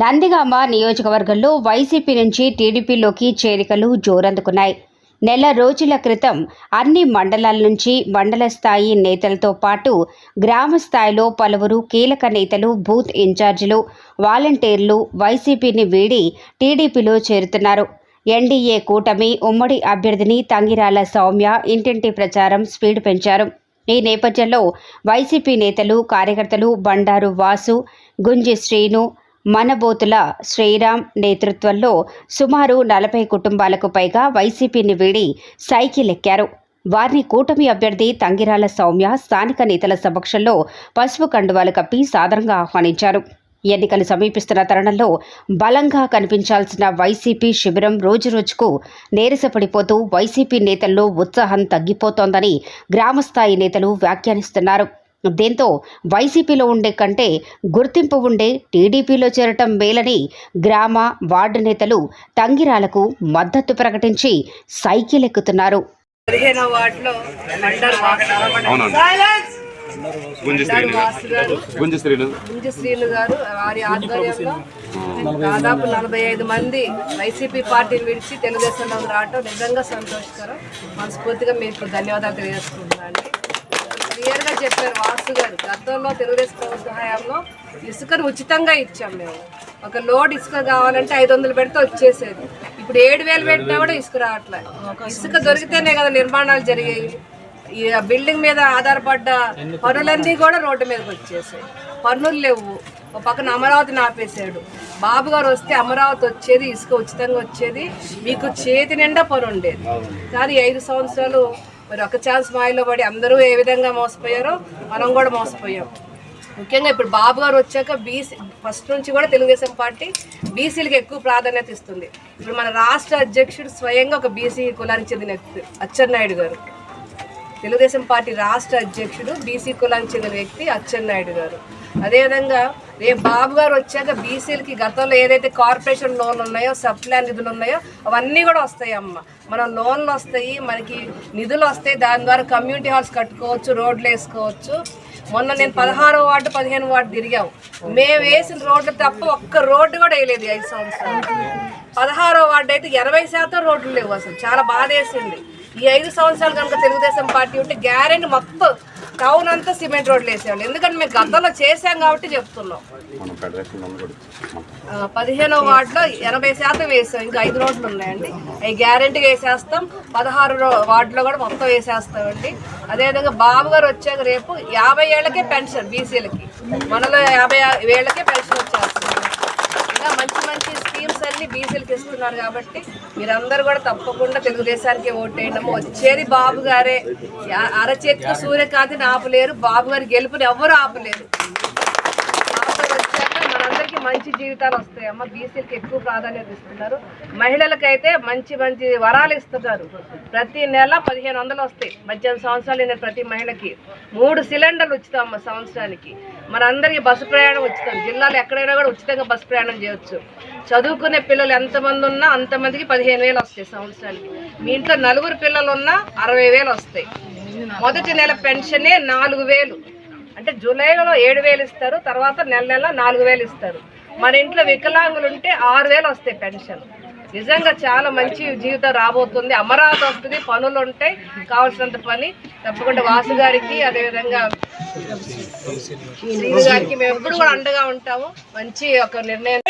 నందిగామ నియోజకవర్గంలో వైసీపీ నుంచి టీడీపీలోకి చేరికలు జోరందుకున్నాయి. నెల రోజుల క్రితం అన్ని మండలాల నుంచి మండల స్థాయి నేతలతో పాటు గ్రామ స్థాయిలో పలువురు కీలక నేతలు బూత్ ఇన్ఛార్జీలు వాలంటీర్లు వైసీపీని వీడి టీడీపీలో చేరుతున్నారు. ఎన్డీఏ కూటమి ఉమ్మడి అభ్యర్థిని తంగిరాల సౌమ్య ఇంటింటి ప్రచారం స్పీడ్ పెంచారు. ఈ నేపథ్యంలో వైసీపీ నేతలు కార్యకర్తలు బండారు వాసు గుంజి శ్రీను మనబోతుల శ్రీరామ్ నేతృత్వంలో సుమారు నలభై కుటుంబాలకు పైగా వైసీపీని వీడి సైకిల్ ఎక్కారు వారిని కూటమి అభ్యర్థి తంగిరాల సౌమ్య స్థానిక నేతల సమక్షంలో పసుపు కండువాలు కప్పి సాదరంగా ఆహ్వానించారు. ఎన్నికలు సమీపిస్తున్న తరుణంలో బలంగా కనిపించాల్సిన వైసీపీ శిబిరం రోజురోజుకు నీరసపడిపోతూ వైసీపీ నేతల్లో ఉత్సాహం తగ్గిపోతోందని గ్రామస్థాయి నేతలు వ్యాఖ్యానిస్తున్నారు. దీంతో వైసీపీలో ఉండే కంటే గుర్తింపు ఉండే టీడీపీలో చేరటం మేలని గ్రామ వార్డు నేతలు తంగిరాలకు మద్దతు ప్రకటించి సైకిల్ ఎక్కుతున్నారు. గారు. గుంజి శ్రీను. గుంజ శ్రీను గారు వారి ఆధ్వర్యంలో దాదాపు నలభై ఐదు మంది వైసీపీ పార్టీని విడిచి తెలుగుదేశంలోకి రావటం నిజంగా సంతోషకరం. మనస్ఫూర్తిగా మీకు ధన్యవాదాలు తెలియజేసుకుంటున్నాను. క్లియర్గా చెప్పారు వాసు గారు. గతంలో తెలుగుదేశం ప్రభుత్వ హయాంలో ఇసుకను ఉచితంగా ఇచ్చాం మేము. ఒక లోడ్ ఇసుక కావాలంటే ఐదు వందలు పెడితే వచ్చేసేది. ఇప్పుడు ఏడు వేలు పెట్టినా కూడా ఇసుక రావట్లేదు ఇసుక దొరికితేనే కదా నిర్మాణాలు జరిగాయి ఈ బిల్డింగ్ మీద ఆధారపడ్డ పనులన్నీ కూడా రోడ్డు మీదకి వచ్చేసాయి. పన్నులు లేవు. ఒక పక్కన అమరావతిని ఆపేశాడు బాబు గారు వస్తే అమరావతి వచ్చేది ఇసుక ఉచితంగా వచ్చేది. మీకు చేతి నిండా పని ఉండేది. కానీ ఐదు సంవత్సరాలు మరి ఒక ఛాన్స్ మాయలో పడి అందరూ ఏ విధంగా మోసపోయారో మనం కూడా మోసపోయాం. ముఖ్యంగా ఇప్పుడు బాబు గారు వచ్చాక బీసీ ఫస్ట్ నుంచి కూడా తెలుగుదేశం పార్టీ బీసీలకు ఎక్కువ ప్రాధాన్యత ఇస్తుంది. ఇప్పుడు మన రాష్ట్ర అధ్యక్షుడు స్వయంగా ఒక బీసీ కులానికి చెందిన అచ్చెన్నాయుడు గారు. తెలుగుదేశం పార్టీ రాష్ట్ర అధ్యక్షుడు బీసీ కులానికి చెందిన వ్యక్తి అచ్చెన్నాయుడు గారు. అదేవిధంగా రేపు బాబు గారు వచ్చాక బీసీలకి గతంలో ఏదైతే కార్పొరేషన్ లోన్లు ఉన్నాయో సప్లాన్ నిధులు ఉన్నాయో అవన్నీ కూడా వస్తాయి అమ్మ. మన లోన్లు వస్తాయి మనకి నిధులు వస్తాయి. దాని ద్వారా కమ్యూనిటీ హాల్స్ కట్టుకోవచ్చు రోడ్లు వేసుకోవచ్చు. మొన్న నేను పదహారో వార్డు పదిహేను వార్డు తిరిగాము మేము వేసిన రోడ్లు తప్ప ఒక్క రోడ్డు కూడా వేయలేదు ఐదు సంవత్సరాలు. పదహారో వార్డు అయితే ఇరవై శాతం రోడ్లు లేవు అసలు. చాలా బాధేసింది. ఈ ఐదు సంవత్సరాలు కనుక తెలుగుదేశం పార్టీ ఉంటే గ్యారెంటీ మొత్తం టౌన్ అంతా సిమెంట్ రోడ్లు వేసేవాళ్ళు. ఎందుకంటే మేము గతంలో చేసాం కాబట్టి చెప్తున్నాం. పదిహేనో వార్డులో ఎనభై శాతం వేసాం. ఇంకా ఐదు రోడ్లు ఉన్నాయండి. అవి గ్యారెంటీగా వేసేస్తాం. పదహారు వార్డులో కూడా మొత్తం వేసేస్తామండి. అదేవిధంగా బాబు గారు వచ్చాక రేపు యాభై ఏళ్ళకే పెన్షన్ బీసీలకి. మనలో యాభై ఏళ్ళకే పెన్షన్ వచ్చేస్తుంది. ఇంకా మంచి మంచి స్కీమ్స్ అన్ని బీసీలకు ఇస్తున్నారు కాబట్టి మీరందరూ కూడా తప్పకుండా తెలుగుదేశానికి ఓటేయడము వచ్చేది బాబు గారే. యా- సూర్యకాంతిని ఆపలేరు. బాబు గారి గెలుపుని ఎవ్వరూ ఆపలేరు బాబు గారు వచ్చాక మనందరికీ మంచి జీవితాలు వస్తాయి. అమ్మ బీసీలకి ఎక్కువ ప్రాధాన్యత ఇస్తున్నారు. మహిళలకైతే మంచి మంచి వరాలు ఇస్తున్నారు. ప్రతి నెల పదిహేను వందలు వస్తాయి. పద్దెనిమిది సంవత్సరాలు అయిన ప్రతి మహిళకి. మూడు సిలిండర్లు ఉచితం అమ్మ సంవత్సరానికి. మనందరికీ బస్సు ప్రయాణం ఉచితం. జిల్లాలో ఎక్కడైనా కూడా ఉచితంగా బస్సు ప్రయాణం చేయొచ్చు. చదువుకునే పిల్లలు ఎంతమంది ఉన్నా అంతమందికి పదిహేను వేలు వస్తాయి సంవత్సరానికి. మీ ఇంట్లో నలుగురు పిల్లలు ఉన్నా అరవై వేలు వస్తాయి. మొదటి నెల పెన్షనే నాలుగు వేలు. అంటే జూలైలో ఏడు వేలు ఇస్తారు తర్వాత నెల నెల నాలుగు వేలు ఇస్తారు. మన ఇంట్లో వికలాంగులు ఉంటే ఆరు వేలు వస్తాయి పెన్షన్. నిజంగా చాలా మంచి జీవితం రాబోతుంది. అమరావతి వస్తుంది పనులు ఉంటాయి కావాల్సినంత పని తప్పకుండా వాసు గారికి అదేవిధంగా శ్రీను గారికి మేము ఎప్పుడు కూడా అండగా ఉంటాము. మంచి ఒక నిర్ణయం.